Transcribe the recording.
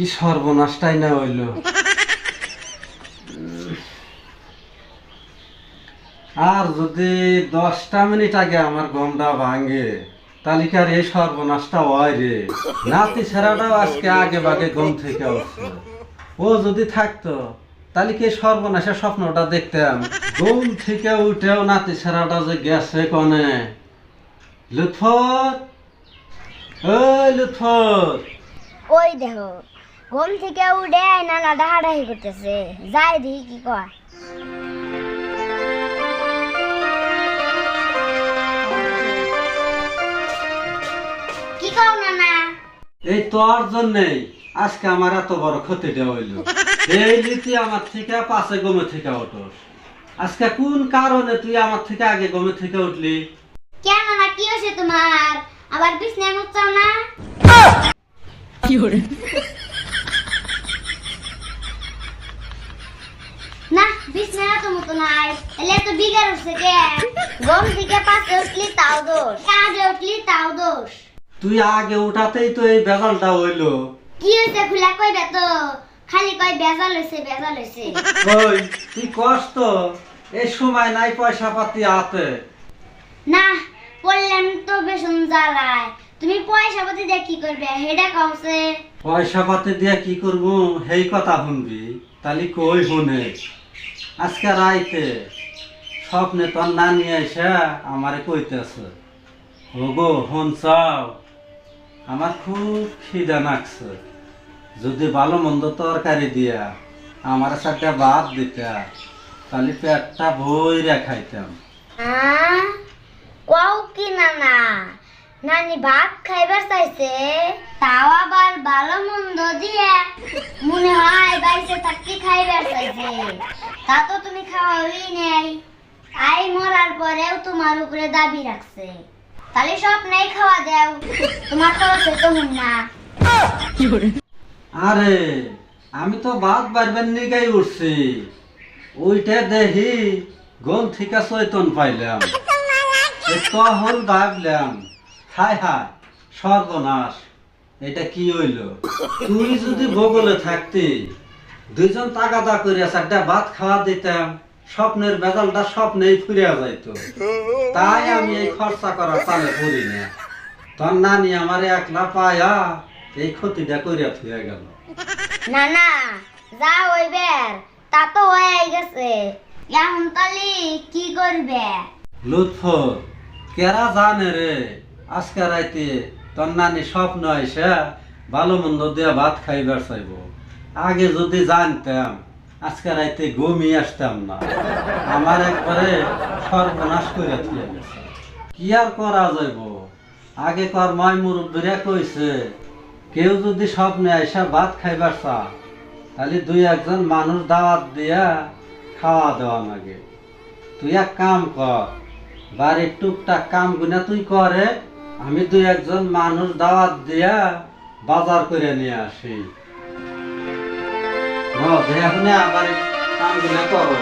কি সর্বনাশটাই না হইল। আর যদি দশটা মিনিট আগে আমার গমটা ভাঙে তালিকার এই সর্বনাশটা হয় রে? নাতি ছেড়াটাও আজকে আগে বাগে গম থেকে উঠছে। ও যদি থাকতো, তাহলে কি সর্বনাশের স্বপ্নটা দেখতাম? ঘুম থেকে উঠেও নাতি ছেড়াটা যে গেছে কনে? লুৎফর? ওই লুৎফর। ওই দেখো। ঘুম থেকে উঠে নানা ডাহাডাহি করতেছে। যাই দেখি কি কয়। কি কও নানা? এই তোর জন্যই আজকে আমার এত বড় ক্ষতিটা হইল। এই নীতি আমার থেকে পাশে গমে থেকে উঠোস। আজকে কোন কারণে তুই আমার থেকে আগে গমে থেকে উঠলি? কেন না কি হয়েছে তোমার? আবার বিছনায় মুচ্ছাও না? না তো মতো নাই। এলে তো বিগার উঠছে কে? গম থেকে পাশে উঠলি তাও দোষ। কাজে উঠলি তাও দোষ। তুই আগে উঠাতেই তো এই বেজালটা হইল। কি হয়েছে খুলা? কইবে তো। খালি কই বেজাল হয়েছে বেজাল ওই তুই কষ্ট এই সময় নাই পয়সা পাতি হাতে। না তো বেশন জ্বালায়। তুমি পয়সা পাতি দিয়ে কি করবে? হেডা কমছে পয়সা পাতি দিয়ে কি করব? সেই কথা শুনবি। তালি কই শুনে? আজকে রাইতে স্বপ্নে তোর নানি এসে আমারে কইতেছে ওগো হন চাও। আমার খুব খিদা নাকছে যদি ভালো মন্দ তরকারি দিয়া আমার সাথে ভাত দিতা তাহলে পেটটা ভইরা খাইতাম। কও কি নানা? নানি ভাত খাইবার চাইছে? তাও ভালো মন্দ দিয়ে মনে হয় বাইসে থাকি খাইবার চাইছে তা তো তুমি খাওয়াই নেই। আই মরার পরেও তোমার উপরে দাবি রাখছে। তাহলে সব নেই খাওয়া দেও। তোমার তো হুন না। আরে, আমি তো ভাত বাড়বেন নিগাই উঠছি। ওইটা দেখি গম থেকে চৈতন পাইলাম। তখন ভাবলাম, হায় হায়, সর্বনাশ। এটা কি হইল? তুই যদি বগলে থাকতি দুইজন তাগাদা করিয়া একটা ভাত খাওয়া দিতাম স্বপ্নের বেজালটা স্বপ্নেই ফুরিয়া যাইত। তাই আমি এই খরচা করার চালে করি না। তোর নানি আমার একলা পায়া এই ক্ষতিটা করিয়া থুয়ে গেল। না না যা হইবের তা তো হয়ে গেছে। এখন তালি কি করবে? লুৎফর কেরা জানে রে? আজকে রাইতে তোর নানি স্বপ্ন আইসা ভালো মন্দ দিয়ে ভাত খাইবার চাইব। আগে যদি জানতাম, আজকে রাইতে ঘুমিয়ে আসতাম না। আমার একবারে সর্বনাশ করে কি আর করা যাইব? আগে কর মাই মুরব্বীরা কইছে, কেউ যদি স্বপ্নে আইসা ভাত খাইবার চা তাহলে দুই একজন মানুষ দাওয়াত দিয়া খাওয়া দেওয়া লাগে তুই এক কাম কর, বাড়ির টুকটাক কাম গুনা তুই করে আমি দু একজন মানুষ দাওয়াত দিয়া বাজার করে নিয়ে আসি। আবার করো।